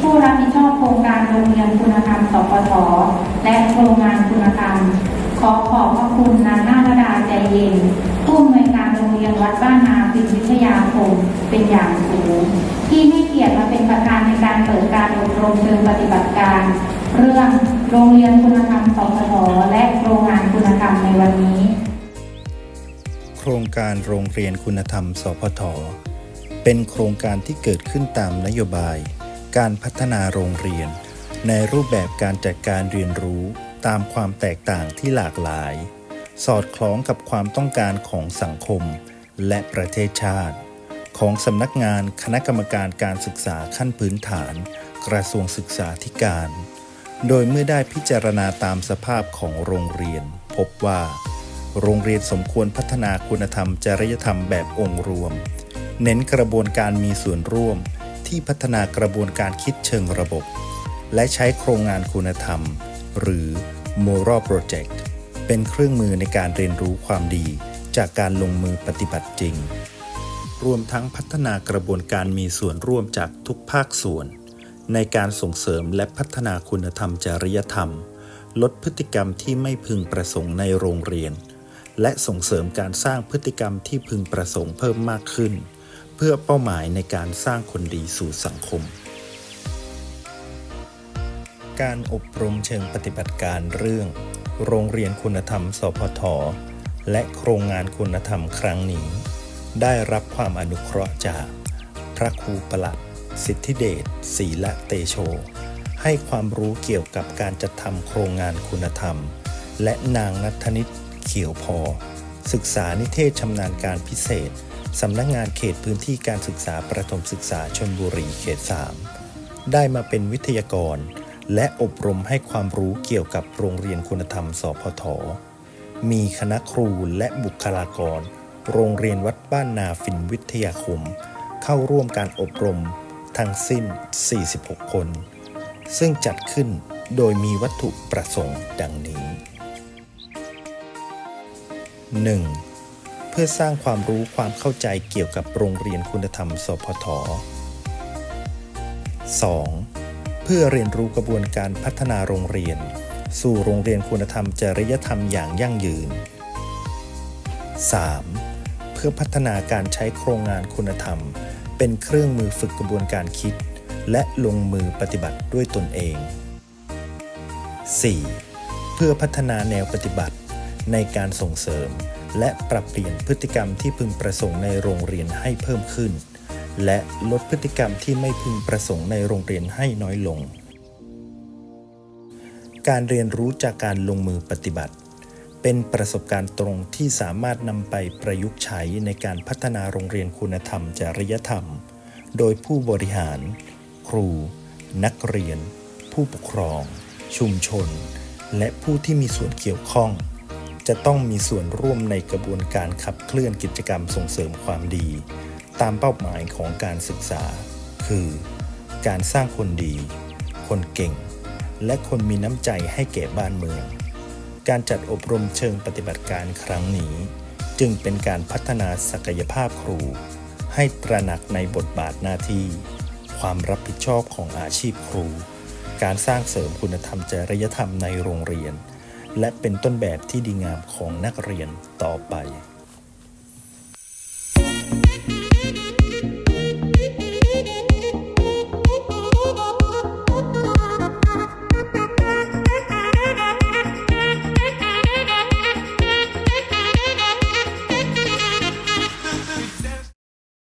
ผู้รับผิดชอบโครงการโรงเรียนคุณธรรมสปทและโครงงานคุณธรรม ขอขอบพระคุณนางนาฏดาใจเย็น ผู้อำนวยการโรงเรียนวัดบ้านนาปิวิทยาคมเป็นอย่างสูง ที่ให้เกียรติมาเป็นประธานในการเปิดการอบรมเชิงปฏิบัติการ เรื่องโรงเรียนคุณธรรมสปทและโรงงานคุณธรรมในวันนี้ โครงการโรงเรียนคุณธรรม สพทเป็นโครงการที่เกิดขึ้นตามนโยบาย การพัฒนาโรงเรียน ในรูปแบบการจัดการเรียนรู้ตามความแตกต่างที่หลากหลาย สอดคล้องกับความต้องการของสังคม และประเทศชาติ ของสำนักงานคณะกรรมการการศึกษาขั้นพื้นฐาน กระทรวงศึกษาธิการ โดยเมื่อได้พิจารณาตามสภาพของโรงเรียน พบว่า โรงเรียนสมควรพัฒนาคุณธรรมจริยธรรมแบบองค์รวม เน้นกระบวนการมีส่วนร่วม ที่พัฒนากระบวนการคิดเชิงระบบ และใช้โครงงานคุณธรรม หรือ moral project เป็นเครื่องมือในการเรียนรู้ความดีจากการลงมือปฏิบัติจริง รวมทั้งพัฒนากระบวนการมีส่วนร่วมจากทุกภาคส่วน ในการส่งเสริมและพัฒนาคุณธรรมจริยธรรม ลดพฤติกรรมที่ไม่พึงประสงค์ในโรงเรียน และส่งเสริมการสร้างพฤติกรรมที่พึงประสงค์เพิ่มมากขึ้น เพื่อเป้าหมายในการสร้างคนดีสู่สังคม การอบรมเชิงปฏิบัติการเรื่อง โรงเรียนคุณธรรม สพท และโครงงานคุณธรรมครั้งนี้ ได้รับความอนุเคราะห์จาก พระครูประหลัด สิทธิเดชศรีละเตโช ให้ความรู้เกี่ยวกับการจัดทำโครงงานคุณธรรม และนางนัทนิตเขียวพอ ศึกษานิเทศชำนาญการพิเศษ สำนักงานเขตพื้นที่การศึกษาประถมศึกษาชนบุรีเขต 3 ได้มาเป็นวิทยากร และอบรมให้ความรู้เกี่ยวกับโรงเรียนคุณธรรม สพท มีคณะครูและบุคลากร โรงเรียนวัดบ้านนาฟินวิทยาคม เข้าร่วมการอบรมทั้งสิ้น 46 คน ซึ่งจัดขึ้นโดยมีวัตถุประสงค์ดังนี้ 1. เพื่อสร้างความรู้ความเข้าใจเกี่ยวกับโรงเรียนคุณธรรม สพท 2. เพื่อเรียนรู้กระบวนการพัฒนาโรงเรียน สู่โรงเรียนคุณธรรมจริยธรรมอย่างยั่งยืน 3. เพื่อพัฒนาการใช้โครงงานคุณธรรม เป็นเครื่องมือฝึกกระบวนการคิด และลงมือปฏิบัติด้วยตนเอง 4. เพื่อพัฒนาแนวปฏิบัติในการส่งเสริม และปรับเปลี่ยนพฤติกรรมที่พึงประสงค์ในโรงเรียนให้เพิ่มขึ้น และลดพฤติกรรมที่ไม่พึงประสงค์ในโรงเรียนให้น้อยลง การเรียนรู้จากการลงมือปฏิบัติ เป็นประสบการณ์ตรงที่สามารถนำไปประยุกต์ใช้ในการพัฒนาโรงเรียนคุณธรรมจริยธรรม โดยผู้บริหาร ครู นักเรียน ผู้ปกครอง ชุมชน และผู้ที่มีส่วนเกี่ยวข้อง จะต้องมีส่วนร่วมในกระบวนการขับเคลื่อนกิจกรรมส่งเสริมความดี ตามเป้าหมายของการศึกษา คือ การสร้างคนดี คนเก่ง และคนมีน้ำใจให้แก่บ้านเมือง การจัดอบรมเชิงปฏิบัติการครั้งนี้ จึงเป็นการพัฒนาศักยภาพครู ให้ตระหนักในบทบาทหน้าที่ ความรับผิดชอบของอาชีพครู การสร้างเสริมคุณธรรมจริยธรรมในโรงเรียน และเป็นต้นแบบที่ดีงามของนักเรียนต่อไป